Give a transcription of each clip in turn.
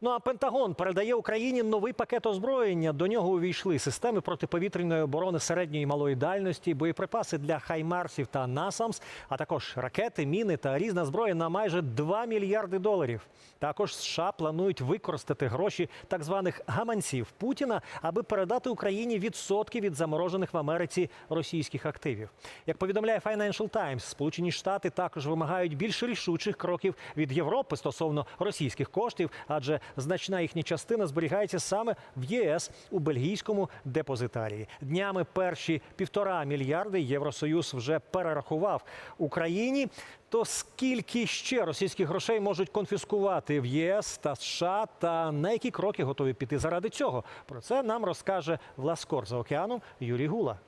Ну а Пентагон передає Україні новий пакет озброєння. До нього увійшли системи протиповітряної оборони середньої і малої дальності, боєприпаси для хаймарсів та насамс, а також ракети, міни та різна зброя на майже 2 мільярди доларів. Також США планують використати гроші так званих гаманців Путіна, аби передати Україні відсотки від заморожених в Америці російських активів. Як повідомляє Financial Times, Сполучені Штати також вимагають більш рішучих кроків від Європи стосовно російських коштів, адже значна їхня частина зберігається саме в ЄС у бельгійському депозитарії. Днями перші півтора мільярди Євросоюз вже перерахував Україні. То скільки ще російських грошей можуть конфіскувати в ЄС та США, та на які кроки готові піти заради цього? Про це нам розкаже Власкор за океаном Юрій Гула.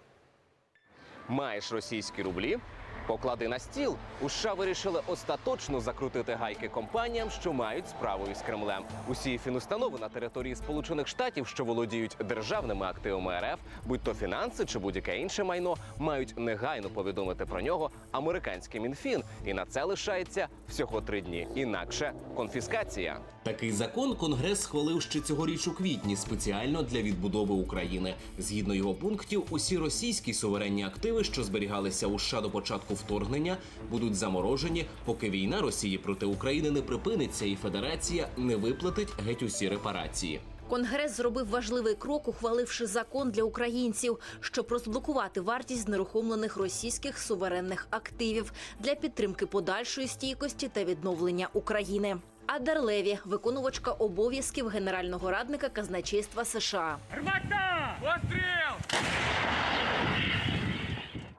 Маєш російські рублі? Поклади на стіл. У США вирішили остаточно закрутити гайки компаніям, що мають справу із Кремлем. Усі фінустанови на території Сполучених Штатів, що володіють державними активами РФ, будь то фінанси чи будь-яке інше майно, мають негайно повідомити про нього американський мінфін. І на це лишається всього три дні. Інакше конфіскація. Такий закон Конгрес схвалив ще цьогоріч у квітні спеціально для відбудови України. Згідно його пунктів, усі російські суверенні активи, що зберігалися у США до початку вторгнення, будуть заморожені, поки війна Росії проти України не припиниться, і Федерація не виплатить геть усі репарації. Конгрес зробив важливий крок, ухваливши закон для українців, щоб розблокувати вартість знерухомлених російських суверенних активів для підтримки подальшої стійкості та відновлення України. Адар Леві, виконувачка обов'язків генерального радника казначейства США. Армата! Постріл!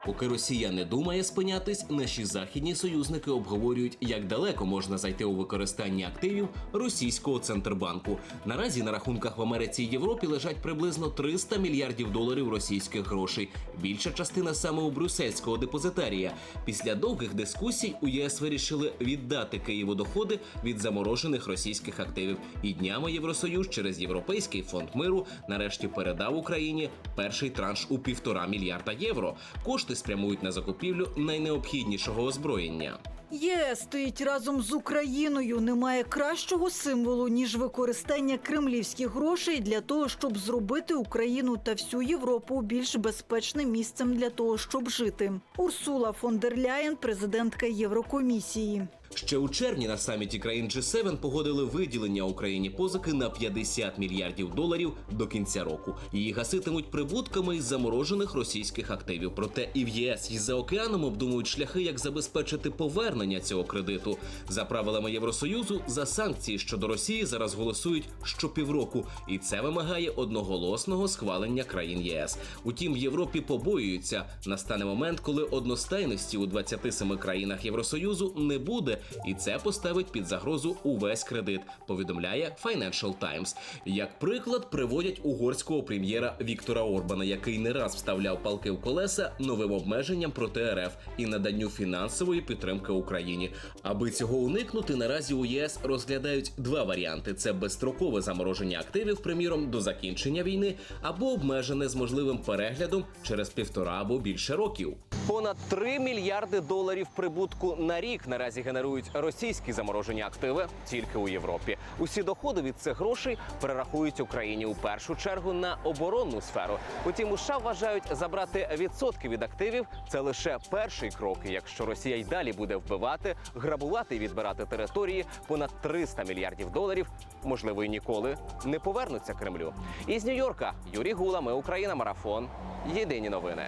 Поки Росія не думає спинятись, наші західні союзники обговорюють, як далеко можна зайти у використанні активів російського центрбанку. Наразі на рахунках в Америці і Європі лежать приблизно 300 мільярдів доларів російських грошей. Більша частина саме у брюссельського депозитарія. Після довгих дискусій у ЄС вирішили віддати Києву доходи від заморожених російських активів. І днями Євросоюз через Європейський фонд миру нарешті передав Україні перший транш у півтора мільярда євро. Кошти спрямують на закупівлю найнеобхіднішого озброєння. ЄС стоїть разом з Україною. Немає кращого символу ніж використання кремлівських грошей для того, щоб зробити Україну та всю Європу більш безпечним місцем для того, щоб жити. Урсула фон дер Ляєн, президентка Єврокомісії. Ще у червні на саміті країн G7 погодили виділення Україні позики на 50 мільярдів доларів до кінця року. Її гаситимуть прибутками із заморожених російських активів. Проте і в ЄС і за океаном обдумують шляхи, як забезпечити повернення цього кредиту. За правилами Євросоюзу за санкції щодо Росії зараз голосують щопівроку, і це вимагає одноголосного схвалення країн ЄС. Утім, в Європі побоюються. Настане момент, коли одностайності у 27 країнах Євросоюзу не буде, і це поставить під загрозу увесь кредит. Повідомляє Financial Times. Як приклад приводять угорського прем'єра Віктора Орбана, який не раз вставляв палки в колеса новим обмеженням проти РФ і наданню фінансової підтримки Україні. Аби цього уникнути, наразі у ЄС розглядають два варіанти: це безстрокове замороження активів, приміром до закінчення війни, або обмежене з можливим переглядом через півтора або більше років. Понад 3 мільярди доларів прибутку на рік наразі генерують російські заморожені активи тільки у Європі. Усі доходи від цих грошей перерахують Україні у першу чергу на оборонну сферу. Утім, у США вважають забрати відсотки від активів це лише перший крок. Якщо Росія й далі буде вбивати, грабувати і відбирати території, понад 300 мільярдів доларів можливо і ніколи не повернуться Кремлю. Із Нью-Йорка Юрій Гула, ми Україна, марафон. Єдині новини.